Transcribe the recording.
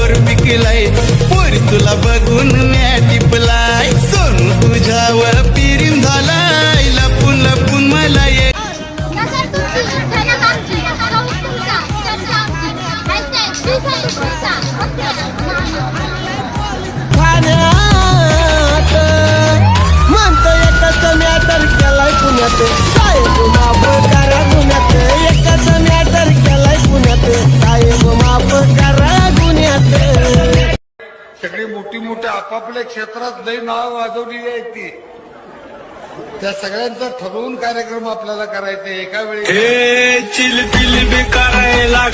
Bore पिकलाय पोर तुला बघून म्या टिपलाय. सोन तुझ्यावर पिरीम झालाय. लपून लपून मला ये पाण्यात. म्हणतो मोठी मोठ्या आपापल्या क्षेत्रात लई नाव वाजवलेली आहे ती. त्या सगळ्यांचा ठरवून कार्यक्रम आपल्याला करायचे. एका वेळी करायला